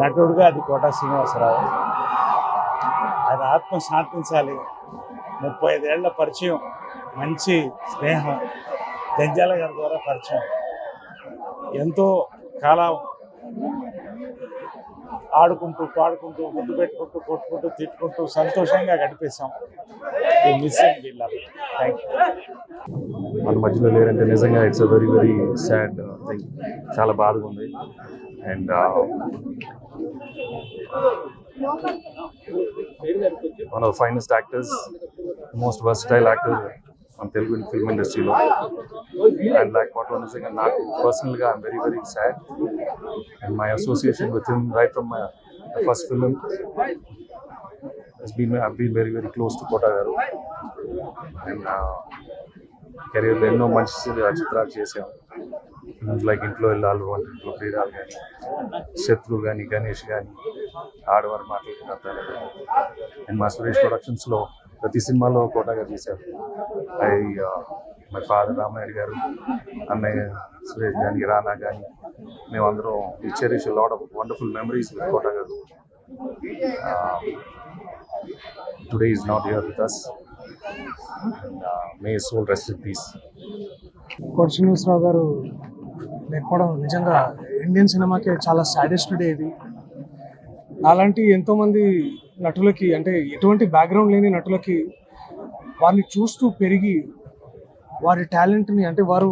నటుడుగా అది కోట శ్రీనివాసరావు. ఆయన ఆత్మ శాంతించాలి ముప్పై ఐదేళ్ళ పరిచయం మంచి స్నేహం జంజాల గారి ద్వారా పరిచయం. ఎంతో కాలం ఆడుకుంటూ పాడుకుంటూ ముద్దు పెట్టుకుంటూ కొట్టుకుంటూ తిట్టుకుంటూ సంతోషంగా గడిపేశాం. ఈ మిస్సింగ్ జిల్లాలో థ్యాంక్ యూ మన మధ్యలో లేరంటే నిజంగా it's a very very sad thing చాలా బాధగా ఉంది. And one of finest actors most versatile actor మన తెలుగు ఫిల్మ్ ఇండస్ట్రీలో అండ్ లైక్ వాట్ వన్ నిజంగా నాకు పర్సనల్గా I'm very very sad and my association with him right from my first film has been I've been very very close to Kota garu and కెరీర్లో ఎన్నో మంచి చిత్రాలు చేసాం లైక్ ఇంట్లో వెళ్ళాలి వంటింట్లో క్రీడలు కానీ శత్రు కానీ గణేష్ కానీ ఆడవారు మాటలు అండ్ మా సురేష్ ప్రొడక్షన్స్లో ప్రతి సినిమాలో కోటగా తీశారు ఐ మై ఫాదర్ రామారెడ్డి గారు అన్నయ్య సురేష్ కానీ రానా కానీ మేమందరం ఈ cherish lot of wonderful memories with Kota garu. Today is not here with us may soul rest in peace Kota Srinivasa Rao garu లేకపోవడం నిజంగా ఇండియన్ సినిమాకి చాలా సాడెస్ట్ డే ఇది. అలాంటి ఎంతోమంది నటులకి అంటే ఎటువంటి బ్యాక్గ్రౌండ్ లేని నటులకి వారిని చూస్తూ పెరిగి వారి టాలెంట్ని అంటే వారు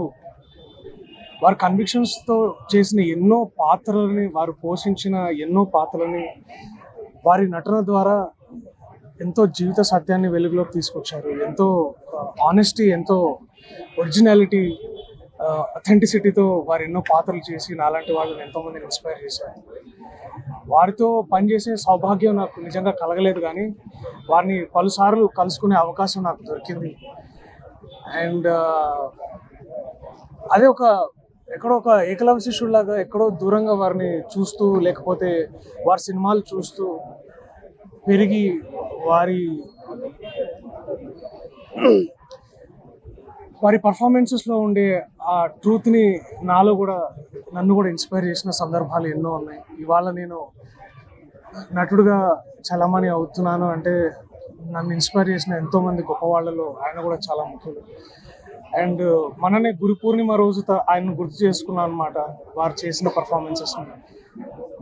వారి కన్విక్షన్స్తో చేసిన ఎన్నో పాత్రలని వారు పోషించిన ఎన్నో పాత్రలని వారి నటన ద్వారా ఎంతో జీవిత సత్యాన్ని వెలుగులోకి తీసుకొచ్చారు. ఎంతో ఆనెస్టీ ఎంతో ఒరిజినాలిటీ అథెంటిసిటీతో వారు ఎన్నో పాత్రలు చేసి నాలాంటి వాళ్ళని ఎంతోమందిని ఇన్స్పైర్ చేశారు. వారితో పనిచేసే సౌభాగ్యం నాకు నిజంగా కలగలేదు కానీ వారిని పలుసార్లు కలుసుకునే అవకాశం నాకు దొరికింది. అండ్ అదే ఒక ఎక్కడో ఒక ఏకలవ్య శిష్యుడిలాగా ఎక్కడో దూరంగా వారిని చూస్తూ లేకపోతే వారి సినిమాలు చూస్తూ పెరిగి వారి వారి పర్ఫార్మెన్సెస్లో ఉండే ఆ ట్రూత్ని నాలో కూడా నన్ను కూడా ఇన్స్పైర్ చేసిన సందర్భాలు ఎన్నో ఉన్నాయి. ఇవాళ నేను నటుడుగా చలమణి అవుతున్నాను అంటే నన్ను ఇన్స్పైర్ చేసిన ఎంతోమంది గొప్ప వాళ్ళలో ఆయన కూడా చాలా ముఖ్యులు అండ్ మననే గురు పూర్ణిమ రోజు ఆయన గుర్తు చేసుకున్నాను అనమాట వారు చేసిన పర్ఫార్మెన్సెస్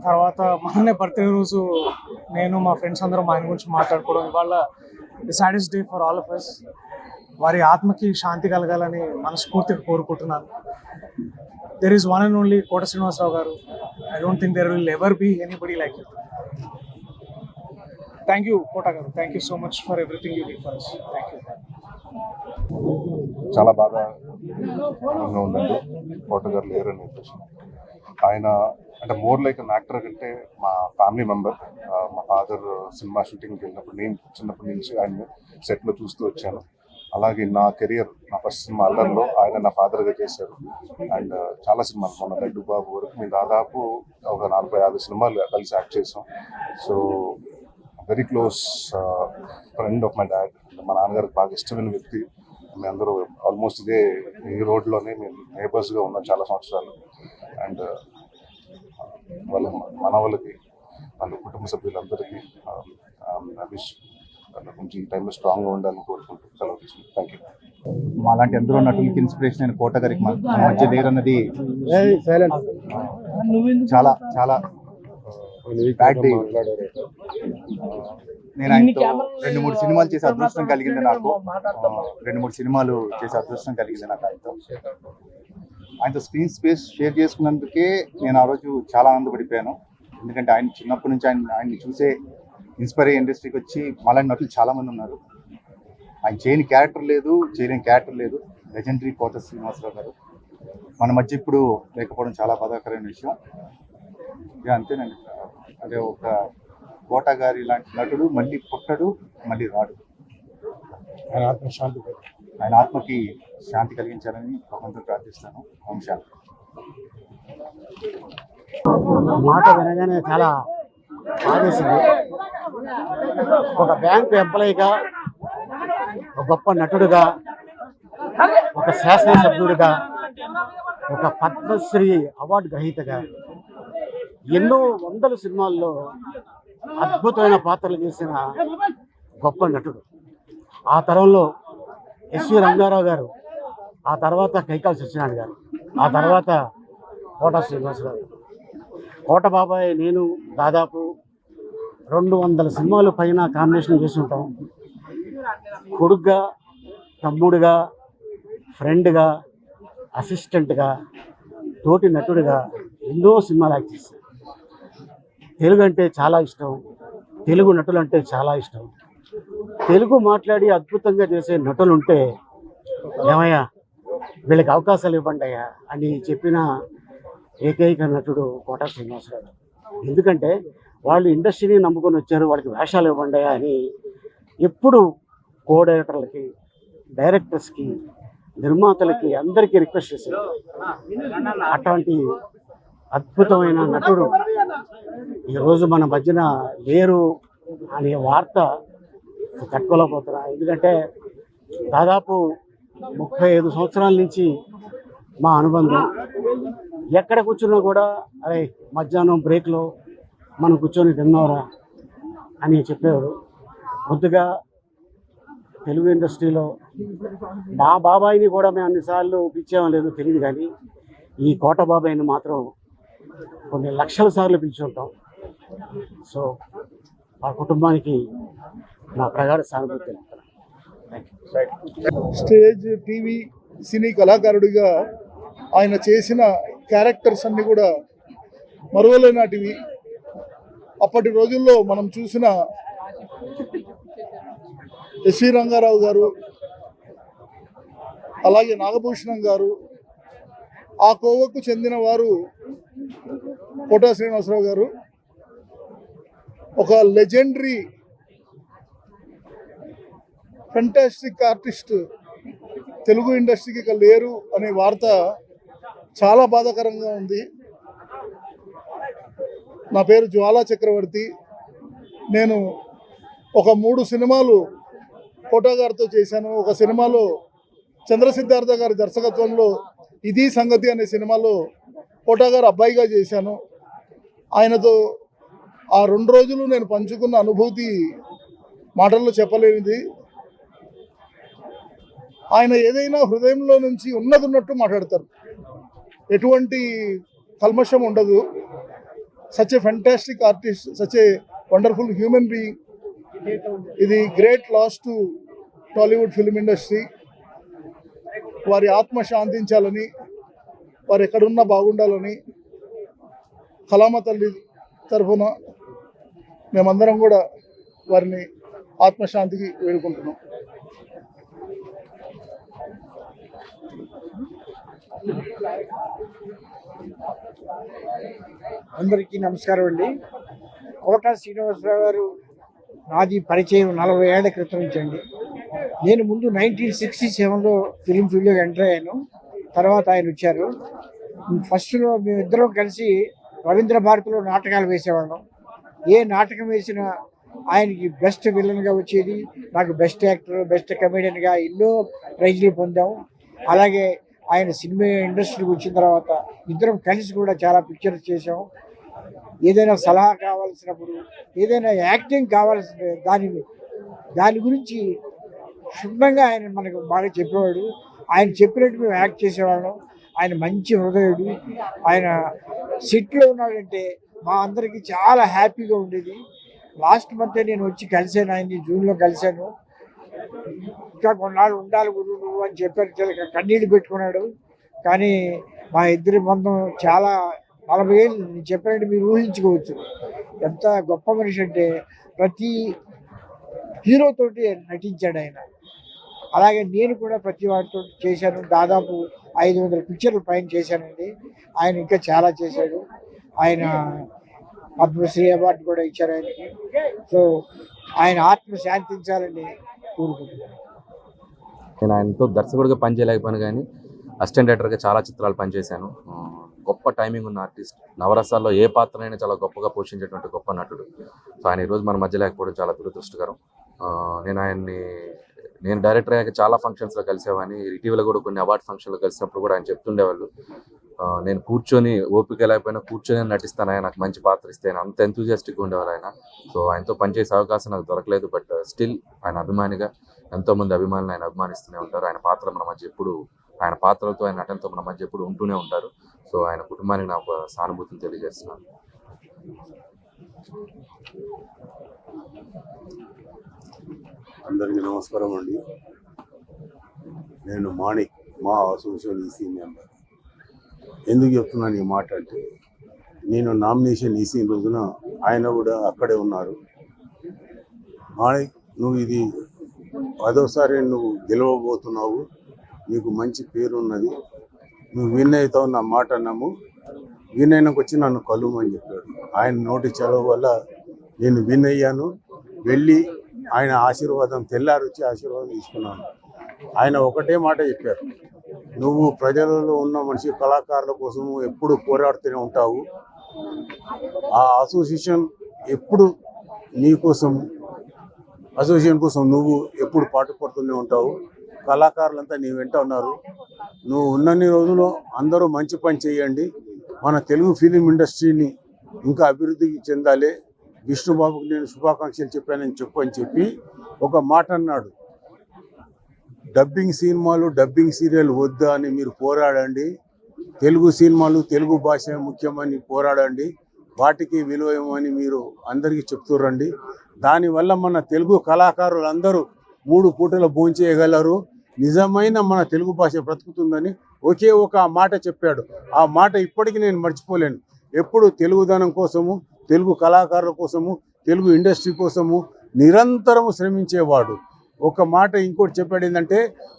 తర్వాత మననే బర్త్డే రోజు నేను మా ఫ్రెండ్స్ అందరం ఆయన గురించి మాట్లాడుకోవడం. ఇవాళ the saddest day for all of us వారి ఆత్మకి శాంతి కలగాలని మనస్ఫూర్తిగా కోరుకుంటున్నాను. There is one and only Kota Srinivasa Rao garu. I don't think there will ever be anybody like you thank you Kota garu. Thank you so much for everything you did for us thank you చాలా బాగా ఉందండి. కోట గారు లేరని చెప్పేసి. ఆయన అంటే more like an actor కంటే మా ఫ్యామిలీ మెంబర్ మా ఫాదర్ సినిమా షూటింగ్కి వెళ్ళినప్పుడు నేను చిన్నప్పటి నుంచి ఆయన సెట్లో చూస్తూ వచ్చాను. అలాగే నా కెరియర్ నా ఫస్ట్ సినిమా అల్లర్లో ఆయన నా ఫాదర్గా చేశారు. అండ్ చాలా సినిమాలు. మొన్న లడ్డు బాబు వరకు మేము దాదాపు ఒక నలభై యాభై సినిమాలు కలిసి యాక్ట్ చేసాం. So very close friend of my dad మా నాన్నగారికి బాగా ఇష్టమైన వ్యక్తి. మేమందరూ అందరూ ఆల్మోస్ట్ ఇదే ఈ రోడ్లోనే మేము నేబర్స్గా ఉన్నాం చాలా సంవత్సరాలు. అండ్ వాళ్ళ మన వాళ్ళకి వాళ్ళ కుటుంబ సభ్యులందరికీ విష్ వాళ్ళ కొంచెం ఈ టైంలో స్ట్రాంగ్గా ఉండాలని కోరుకుంటూ సెలవు తీసుకుంటాం. థ్యాంక్ యూ మాలాంటి ఎందరో నటులకి ఇన్స్పిరేషన్ అయిన కోట గారికి మన మధ్య లేరన్నది చాలా చాలా బ్యాడ్ డే నేను ఆయనతో రెండు మూడు సినిమాలు చేసే అదృష్టం కలిగింది నాకు. రెండు మూడు సినిమాలు చేసే అదృష్టం కలిగింది నాకు ఆయనతో. ఆయనతో స్క్రీన్ స్పేస్ షేర్ చేసుకున్నందుకే నేను ఆ రోజు చాలా ఆనందపడిపోయాను. ఎందుకంటే ఆయన చిన్నప్పటి నుంచి ఆయన ఆయన్ని చూసే ఇన్స్పైర్ అయ్యే ఇండస్ట్రీకి వచ్చి మాలాంటి నటులు చాలా మంది ఉన్నారు. ఆయన చేయని క్యారెక్టర్ లేదు చేయలేని క్యారెక్టర్ లేదు. లెజెండరీ కోట శ్రీనివాసరావు గారు. మన మధ్య ఇప్పుడు లేకపోవడం చాలా బాధాకరమైన విషయం. ఇక అంతేనండి. అదే ఒక కోట గారి లాంటి నటుడు మళ్ళీ పుట్టడు మళ్ళీ రాడు. ఆయన ఆత్మ శాంతి ఆయన ఆత్మకి శాంతి కలిగించాలని భగవంతుడు ప్రార్థిస్తాను. ఓం శాంతి. మాట వినగానే చాలా ఆదేశింది ఒక బ్యాంకు ఎంప్లాయీగా ఒక గొప్ప నటుడుగా ఒక శాసనసభ్యుడిగా ఒక పద్మశ్రీ అవార్డు గ్రహీతగా ఎన్నో వందల సినిమాల్లో అద్భుతమైన పాత్రలు చేసిన గొప్ప నటుడు ఆ తరంలో ఎస్వి రంగారావు గారు ఆ తర్వాత కైకాల సత్యనారాయణ గారు ఆ తర్వాత కోట శ్రీనివాసరావు గారు. కోట బాబాయ్ నేను దాదాపు రెండు వందల సినిమాలు పైన కాంబినేషన్ చేసి ఉంటాం. కొడుగ్గా తమ్ముడుగా ఫ్రెండ్గా అసిస్టెంట్గా తోటి నటుడిగా ఎన్నో సినిమాలు యాక్ట్ చేశాను తెలుగు అంటే చాలా ఇష్టం. తెలుగు నటులు అంటే చాలా ఇష్టం. తెలుగు మాట్లాడి అద్భుతంగా చేసే నటులు ఉంటే ఏమయ్యా వీళ్ళకి అవకాశాలు ఇవ్వండి అయ్యా అని చెప్పిన ఏకైక నటుడు కోట శ్రీనివాసరావు. గారు. ఎందుకంటే వాళ్ళు ఇండస్ట్రీని నమ్ముకొని వచ్చారు వాళ్ళకి వేషాలు ఇవ్వండి అని ఎప్పుడు కో డైరెక్టర్లకి డైరెక్టర్స్కి నిర్మాతలకి అందరికీ రిక్వెస్ట్ చేశారు. అట్లాంటి అద్భుతమైన నటుడు ఈరోజు మన మధ్యన లేరు అనే వార్త తట్టుకోలేకపోతున్నా ఎందుకంటే దాదాపు ముప్పై ఐదు సంవత్సరాల నుంచి మా అనుబంధం. ఎక్కడ కూర్చున్నా కూడా అరే మధ్యాహ్నం బ్రేక్లో మనం కూర్చొని తిన్నారా అని చెప్పేవారు ముద్దుగా తెలుగు ఇండస్ట్రీలో మా బాబాయిని కూడా మేము అన్నిసార్లు పిలిచామో లేదో తెలియదు కానీ ఈ కోట బాబాయిని మాత్రం కొన్ని లక్షల సార్లు పిలిచి ఉంటాం సో మా కుటుంబానికి నా ప్రగాఢ సానుభూతి. తెలుపుతున్నాను స్టేజ్ టీవీ సినీ కళాకారుడిగా ఆయన చేసిన క్యారెక్టర్స్ అన్నీ కూడా మరువలేనాటివి. అప్పటి రోజుల్లో మనం చూసిన ఎస్వి రంగారావు గారు అలాగే నాగభూషణం గారు ఆ కోవకు చెందిన వారు కోటా శ్రీనివాసరావు గారు. ఒక లెజెండరీ ఫెంటాస్టిక్ ఆర్టిస్ట్ తెలుగు ఇండస్ట్రీకి ఇక లేరు అనే వార్త చాలా బాధాకరంగా ఉంది. నా పేరు జ్వాలా చక్రవర్తి. నేను ఒక మూడు సినిమాలు కోటా గారితో చేశాను. ఒక సినిమాలో చంద్రసిద్ధార్థ గారి దర్శకత్వంలో ఇది సంగతి అనే సినిమాలో కోటా గారు అబ్బాయిగా చేశాను. ఆయనతో ఆ రెండు రోజులు నేను పంచుకున్న అనుభూతి మాటల్లో చెప్పలేనిది. ఆయన ఏదైనా హృదయంలో నుంచి ఉన్నది ఉన్నట్టు మాట్లాడతారు. ఎటువంటి కల్మషం ఉండదు. Such a fantastic artist such a wonderful human being ఇది great loss to Tollywood film industry వారి ఆత్మ శాంతించాలని వారు ఎక్కడున్నా బాగుండాలని కలామ తల్లి తరఫున మేమందరం కూడా వారిని ఆత్మశాంతికి వేడుకుంటున్నాం. అందరికీ నమస్కారం అండి. కోట శ్రీనివాసరావు గారు నాది పరిచయం నలభై ఏళ్ళ క్రితం నుంచి అండి. నేను ముందు నైన్టీన్ సిక్స్టీ సెవెన్లో ఫిలిం ఫీల్డ్లోకి ఎంటర్ అయ్యాను. తర్వాత ఆయన వచ్చారు. ఫస్ట్లో మేమిద్దరం కలిసి రవీంద్ర భారతిలో నాటకాలు వేసేవాళ్ళం. ఏ నాటకం వేసినా ఆయనకి బెస్ట్ విలన్గా వచ్చేది. నాకు బెస్ట్ యాక్టర్ బెస్ట్ కమెడియన్గా ఎన్నో ప్రైజ్లు పొందాం. అలాగే ఆయన సినిమా ఇండస్ట్రీకి వచ్చిన తర్వాత ఇద్దరం కలిసి కూడా చాలా పిక్చర్స్ చేసాము ఏదైనా సలహా కావాల్సినప్పుడు ఏదైనా యాక్టింగ్ కావాల్సిన దాని దాని గురించి క్షుణ్ణంగా ఆయన మనకు బాగా చెప్పేవాడు. ఆయన చెప్పినట్టు మేము యాక్ట్ చేసేవాళ్ళం. ఆయన మంచి హృదయుడు. ఆయన సిట్లో ఉన్నాడంటే మా అందరికీ చాలా హ్యాపీగా ఉండేది. లాస్ట్ మంత్ నేను వచ్చి కలిశాను ఆయన్ని జూన్లో కలిశాను. ఇంకా కొన్నాళ్ళు ఉండాలి గురువు నువ్వు అని చెప్పారు. తెలియక కన్నీళ్ళు పెట్టుకున్నాడు. కానీ మా ఇద్దరి బంధం చాలా నలభై ఏళ్ళు నేను చెప్పినట్టు మీరు ఊహించుకోవచ్చు. ఎంత గొప్ప మనిషి అంటే ప్రతి హీరోతోటి నటించాడు ఆయన. అలాగే నేను కూడా ప్రతి వాటితో చేశాను. దాదాపు ఐదు వందల పిక్చర్లు పైన చేశానండి. ఆయన ఇంకా చాలా చేశాడు. ఆయన పద్మశ్రీ అవార్డు కూడా ఇచ్చారు ఆయనకి. సో ఆయన ఆత్మ శాంతించాలని కోరుకుంటున్నాను నేను ఆయనతో దర్శకుడిగా పనిచేయలేకపోయాను కానీ అసిస్టెంట్ డైరెక్టర్గా చాలా చిత్రాలు పనిచేశాను. గొప్ప టైమింగ్ ఉన్న ఆర్టిస్ట్ నవరసాల్లో ఏ పాత్రనైనా చాలా గొప్పగా పోషించేటువంటి గొప్ప నటుడు. సో ఆయన ఈరోజు మన మధ్య లేకపోవడం చాలా దురదృష్టకరం. నేను ఆయన్ని నేను డైరెక్టర్ అయ్యాక చాలా ఫంక్షన్స్లో కలిసేవాడిని. ఇటీవల కూడా కొన్ని అవార్డ్ ఫంక్షన్లో కలిసినప్పుడు కూడా ఆయన చెప్తుండేవాళ్ళు. నేను కూర్చొని ఓపిక లేకపోయినా కూర్చొని నటిస్తాను ఆయన నాకు మంచి పాత్ర ఇస్తే ఆయన. అంత ఎంతూజియాస్టిక్గా ఉండేవారు ఆయన. సో ఆయనతో పనిచేసే అవకాశం నాకు దొరకలేదు బట్ స్టిల్ ఆయన అభిమానిగా ఎంతో మంది అభిమానులు ఆయన అభిమానిస్తూనే ఉంటారు. ఆయన పాత్ర మన మధ్య ఎప్పుడు ఆయన పాత్రలతో ఆయన నటనతో మన మధ్య ఎప్పుడు ఉంటూనే ఉంటారు. సో ఆయన కుటుంబానికి నాకు సానుభూతిని తెలియజేస్తున్నాను. అందరికీ నమస్కారం అండి. నేను మాణిక్ మా అసోసియేషన్ ఈసీ మెంబర్. ఎందుకు చెప్తున్నాను ఈ మాట అంటే నేను నామినేషన్ ఈసీ రోజున ఆయన కూడా అక్కడే ఉన్నారు. మాణిక్ నువ్వు ఇది పదోసారి నువ్వు గెలవబోతున్నావు నీకు మంచి పేరు ఉన్నది నువ్వు విన్ అవుతావు నా మాట అన్నాము విన్ అయినాక వచ్చి నన్ను కలుమని చెప్పాడు. ఆయన నోటి చదువు వల్ల నేను విన్ అయ్యాను. వెళ్ళి ఆయన ఆశీర్వాదం తెల్లారు వచ్చి ఆశీర్వాదం తీసుకున్నాను. ఆయన ఒకటే మాట చెప్పారు. నువ్వు ప్రజలలో ఉన్న మనిషి కళాకారుల కోసం ఎప్పుడు పోరాడుతూనే ఉంటావు. ఆ అసోసియేషన్ ఎప్పుడు నీకోసం అసోసియేషన్ కోసం నువ్వు ఎప్పుడు పాటుపడుతూనే ఉంటావు. కళాకారులంతా నీ వెంట ఉన్నారు. నువ్వు ఉన్నన్ని రోజులు అందరూ మంచి పని చేయండి. మన తెలుగు ఫిలిం ఇండస్ట్రీని ఇంకా అభివృద్ధి చెందాలి. విష్ణుబాబుకి నేను శుభాకాంక్షలు చెప్పానని చెప్పు అని చెప్పి ఒక మాట అన్నాడు. డబ్బింగ్ సినిమాలు డబ్బింగ్ సీరియల్ వద్దా అని మీరు పోరాడండి. తెలుగు సినిమాలు తెలుగు భాష ముఖ్యమని పోరాడండి. వాటికి విలువ ఇవ్వమని మీరు అందరికీ చెప్తురండి దానివల్ల మన తెలుగు కళాకారులు అందరూ మూడు పూటలు భోంచేయగలరు నిజమైన మన తెలుగు భాష బ్రతుకుతుందని ఒకే ఒక మాట చెప్పాడు. ఆ మాట ఇప్పటికీ నేను మర్చిపోలేను. ఎప్పుడు తెలుగుదనం కోసము తెలుగు కళాకారుల కోసము తెలుగు ఇండస్ట్రీ కోసము నిరంతరం శ్రమించేవాడు. ఒక మాట ఇంకోటి చెప్పాడు ఏంటంటే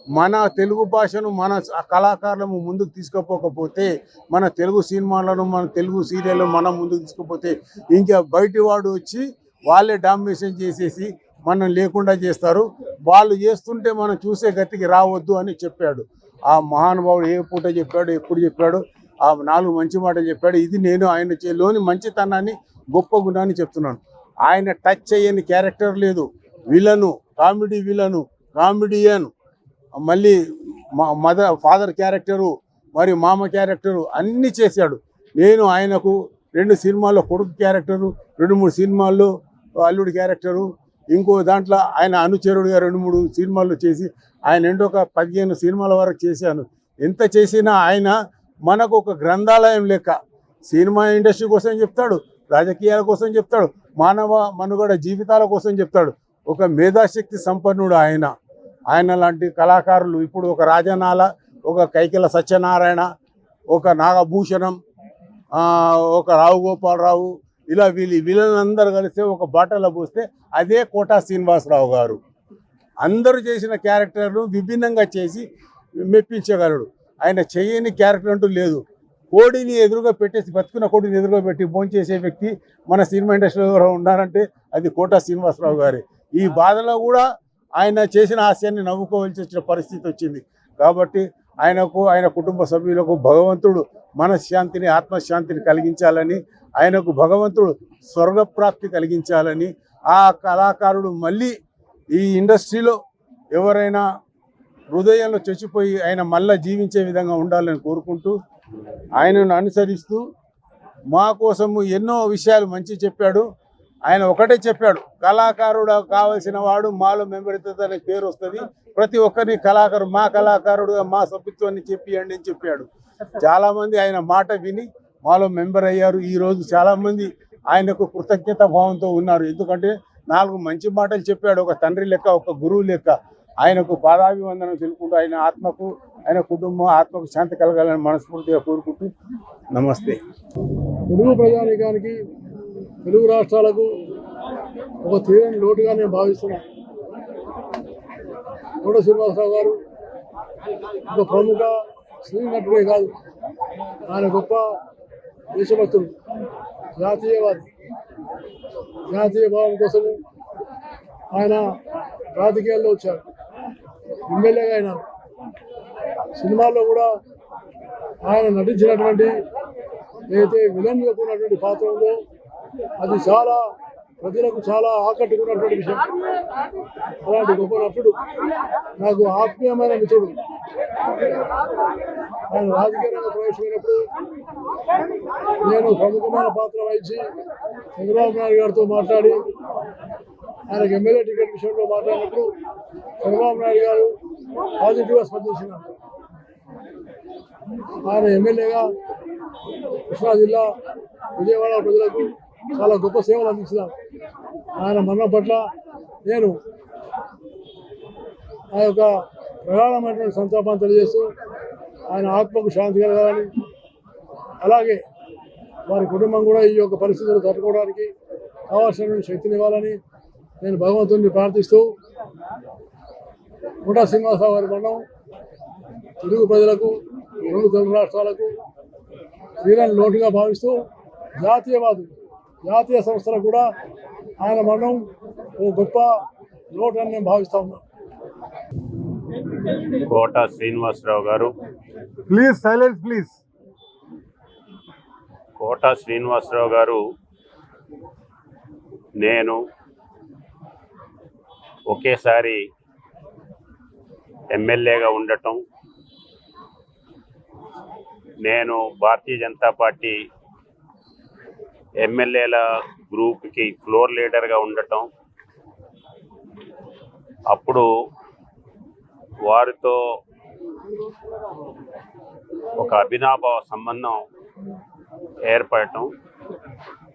మన తెలుగు భాషను మన కళాకారులను ముందుకు తీసుకుపోకపోతే మన తెలుగు సినిమాలను మన తెలుగు సీరియల్ మనం ముందుకు తీసుకుపోతే ఇంకా బయటి వాడు వచ్చి వాళ్ళే డామినేషన్ చేసేసి మనం లేకుండా చేస్తారు. వాళ్ళు చేస్తుంటే మనం చూసే గతికి రావద్దు అని చెప్పాడు. ఆ మహానుభావుడు ఏ పూట చెప్పాడు ఎప్పుడు చెప్పాడు ఆ నాలుగు మంచి మాటలు చెప్పాడు. ఇది నేను ఆయన చే- లోని మంచితనాన్ని గొప్ప గుణాన్ని చెప్తున్నాను. ఆయన టచ్ చేయని క్యారెక్టర్ లేదు. విలను కామెడీ విలను కామెడియన్ మళ్ళీ మదర్ ఫాదర్ క్యారెక్టరు మరి మామ క్యారెక్టరు అన్నీ చేశాడు. నేను ఆయనకు రెండు సినిమాల్లో కొడుకు క్యారెక్టరు రెండు మూడు సినిమాల్లో అల్లుడి క్యారెక్టరు ఇంకో దాంట్లో ఆయన అనుచరుడుగా రెండు మూడు సినిమాలు చేసి ఆయన ఎండో ఒక పదిహేను సినిమాల వరకు చేశాను. ఎంత చేసినా ఆయన మనకు ఒక గ్రంథాలయం లెక్క. సినిమా ఇండస్ట్రీ కోసం చెప్తాడు రాజకీయాల కోసం చెప్తాడు మానవ మనుగడ జీవితాల కోసం చెప్తాడు. ఒక మేధాశక్తి సంపన్నుడు ఆయన. ఆయన లాంటి కళాకారులు ఇప్పుడు ఒక రాజనాల ఒక కైకెల సత్యనారాయణ ఒక నాగభూషణం ఒక రావు గోపాలరావు ఇలా వీళ్ళు వీళ్ళందరూ కలిసి ఒక బాటలో పోస్తే అదే కోటా శ్రీనివాసరావు గారు. అందరూ చేసిన క్యారెక్టర్ను విభిన్నంగా చేసి మెప్పించగలడు. ఆయన చేయని క్యారెక్టర్ అంటూ లేదు. కోడిని ఎదురుగా పెట్టేసి బతుకున్న కోడిని ఎదురుగా పెట్టి భోంచేసే వ్యక్తి మన సినిమా ఇండస్ట్రీలో ఉన్నారంటే అది కోటా శ్రీనివాసరావు గారి. ఈ బాధలో కూడా ఆయన చేసిన హాస్యాన్ని నవ్వుకోవాల్సి వచ్చిన పరిస్థితి వచ్చింది. కాబట్టి ఆయనకు ఆయన కుటుంబ సభ్యులకు భగవంతుడు మనశ్శాంతిని ఆత్మశాంతిని కలిగించాలని ఆయనకు భగవంతుడు స్వర్గప్రాప్తి కలిగించాలని ఆ కళాకారుడు మళ్ళీ ఈ ఇండస్ట్రీలో ఎవరైనా హృదయంలో చచ్చిపోయి ఆయన మళ్ళా జీవించే విధంగా ఉండాలని కోరుకుంటూ ఆయనను అనుసరిస్తూ మా కోసము ఎన్నో విషయాలు మంచి చెప్పాడు. ఆయన ఒకటే చెప్పాడు కళాకారుడు కావలసిన వాడు మాలో మెంబర్ అనే పేరు వస్తుంది. ప్రతి ఒక్కరిని కళాకారు మా కళాకారుడుగా మా సభ్యత్వాన్ని చెప్పియండి అని చెప్పాడు. చాలామంది ఆయన మాట విని మాలో మెంబర్ అయ్యారు. ఈ రోజు ఆయనకు కృతజ్ఞత భావంతో ఉన్నారు. ఎందుకంటే నాలుగు మంచి మాటలు చెప్పాడు. ఒక తండ్రి లెక్క ఒక గురువు లెక్క. ఆయనకు పాదాభివందనం తెలుపుకుంటూ ఆయన ఆత్మకు ఆయన కుటుంబం ఆత్మకు శాంతి కలగాలని మనస్ఫూర్తిగా కోరుకుంటూ నమస్తే. తెలుగు ప్రజానీకానికి తెలుగు రాష్ట్రాలకు ఒక తీరని లోటుగా నేను భావిస్తున్నాను కోట శ్రీనివాసరావు గారు ఒక ప్రముఖ సినీ నటుడే కాదు. ఆయన గొప్ప దేశభక్తుడు జాతీయవాది. జాతీయ భావం కోసము ఆయన రాజకీయాల్లో వచ్చారు. ఎమ్మెల్యేగా ఆయన సినిమాల్లో కూడా ఆయన నటించినటువంటి ఏదైతే విలన్లకు ఉన్నటువంటి పాత్ర ఉందో అది చాలా ప్రజలకు చాలా ఆకట్టుకున్నటువంటి విషయం. అలాంటి గొప్ప నటుడు నాకు ఆత్మీయమైన మిత్రుడు. ఆయన రాజకీయ రంగ ప్రవేశమైనప్పుడు నేను ప్రముఖమైన పాత్ర వహించి చంద్రబాబు నాయుడు గారితో మాట్లాడి ఆయనకు ఎమ్మెల్యే టికెట్ విషయంలో మాట్లాడినప్పుడు చంద్రబాబు నాయుడు గారు పాజిటివ్గా స్పందించినారు. ఆయన ఎమ్మెల్యేగా కృష్ణా జిల్లా విజయవాడ ప్రజలకు చాలా గొప్ప సేవలు అందించినారు. ఆయన మరణం పట్ల నేను ఆ యొక్క ప్రధానమైనటువంటి సంతాపాన్ని తెలియజేస్తూ ఆయన ఆత్మకు శాంతి కలగాలని అలాగే వారి కుటుంబం కూడా ఈ యొక్క పరిస్థితులు తట్టుకోవడానికి కావాల్సినటువంటి శక్తిని ఇవ్వాలని నేను భగవంతుని ప్రార్థిస్తూ ముఠా శ్రీనివాసరావు గారి మరణం తెలుగు ప్రజలకు రెండు తెలుగు రాష్ట్రాలకు తీరని లోటుగా భావిస్తూ జాతీయవాదు జాతీయ సంస్థలకు కూడా ఆయన మరణం ఓ గొప్ప లోటు అని నేను భావిస్తా ఉన్నాను Kota Srinivasa Rao garu. Please silence please Kota Srinivasa Rao garu నేను ఒకేసారి ఎమ్మెల్యేగా ఉండటం నేను భారతీయ జనతా పార్టీ ఎమ్మెల్యేల గ్రూప్కి ఫ్లోర్ లీడర్గా ఉండటం అప్పుడు వారితో ఒక అభినాభావ సంబంధం ఏర్పడటం.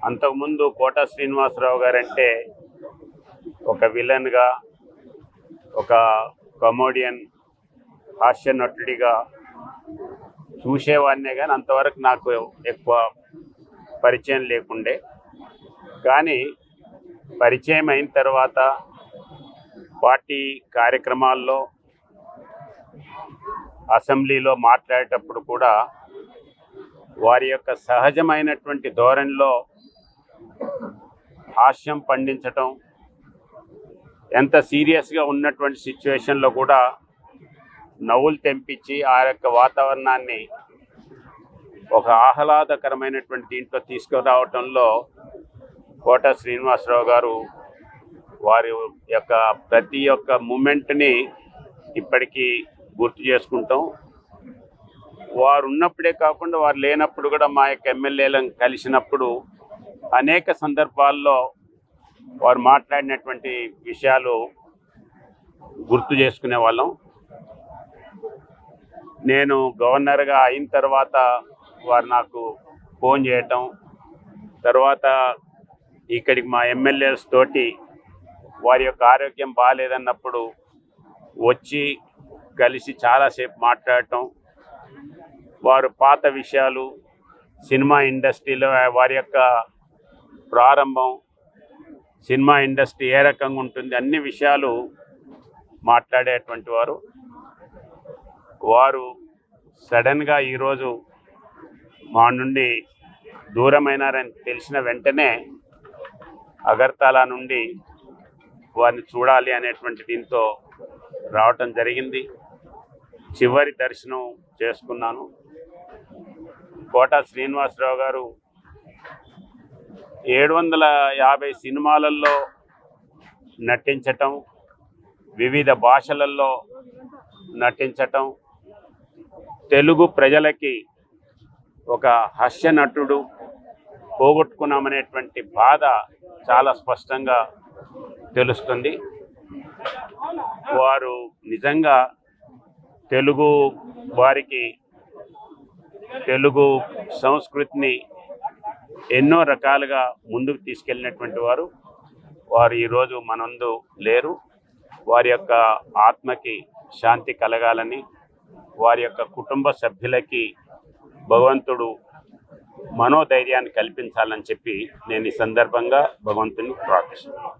అంతకుముందు కోట శ్రీనివాసరావు గారంటే ఒక విలన్గా ఒక కమోడియన్ హాస్య నటుడిగా చూసేవాడినే కానీ అంతవరకు నాకు ఎక్కువ పరిచయం లేకుండే. కానీ పరిచయం అయిన తర్వాత పార్టీ కార్యక్రమాల్లో అసెంబ్లీలో మాట్లాడేటప్పుడు కూడా వారి యొక్క సహజమైనటువంటి ధోరణిలో హాస్యం పండించటం ఎంత సీరియస్గా ఉన్నటువంటి సిచ్యువేషన్లో కూడా నవ్వులు తెంపించి ఆ యొక్క వాతావరణాన్ని ఒక ఆహ్లాదకరమైనటువంటి దీంట్లో తీసుకురావటంలో కోట శ్రీనివాసరావు గారు వారి యొక్క ప్రతి ఒక్క మూమెంట్ని ఇప్పటికీ గుర్తు చేసుకుంటాం. వారు ఉన్నప్పుడే కాకుండా వారు లేనప్పుడు కూడా మా యొక్క ఎమ్మెల్యేలను కలిసినప్పుడు అనేక సందర్భాల్లో వారు మాట్లాడినటువంటి విషయాలు గుర్తు చేసుకునే వాళ్ళం. నేను గవర్నర్గా అయిన తర్వాత వారు నాకు ఫోన్ చేయటం తర్వాత ఇక్కడికి మా ఎమ్మెల్యేస్ తోటి వారి యొక్క ఆరోగ్యం బాగాలేదన్నప్పుడు వచ్చి కలిసి చాలాసేపు మాట్లాడటం వారు పాత విషయాలు సినిమా ఇండస్ట్రీలో వారి యొక్క ప్రారంభం సినిమా ఇండస్ట్రీ ఏ రకంగా ఉంటుంది అన్ని విషయాలు మాట్లాడేటువంటి వారు. వారు సడన్గా ఈరోజు మా నుండి దూరమైనారని తెలిసిన వెంటనే అగర్తలా నుండి వారిని చూడాలి అనేటువంటి దీంతో రావటం జరిగింది. చివరి దర్శనం చేసుకున్నాను. కోట శ్రీనివాసరావు గారు ఏడు వందల యాభై సినిమాలలో నటించటం వివిధ భాషలలో నటించటం తెలుగు ప్రజలకి ఒక హాస్య నటుడు పోగొట్టుకున్నామనేటువంటి బాధ చాలా స్పష్టంగా తెలుస్తుంది. వారు నిజంగా తెలుగు వారికి తెలుగు సంస్కృతిని ఎన్నో రకాలుగా ముందుకు తీసుకెళ్ళినటువంటి వారు. వారు ఈరోజు మనందు లేరు. వారి యొక్క ఆత్మకి శాంతి కలగాలని వారి యొక్క కుటుంబ సభ్యులకి భగవంతుడు మనోధైర్యాన్ని కల్పించాలని చెప్పి నేను ఈ సందర్భంగా భగవంతుని ప్రార్థిస్తున్నాను.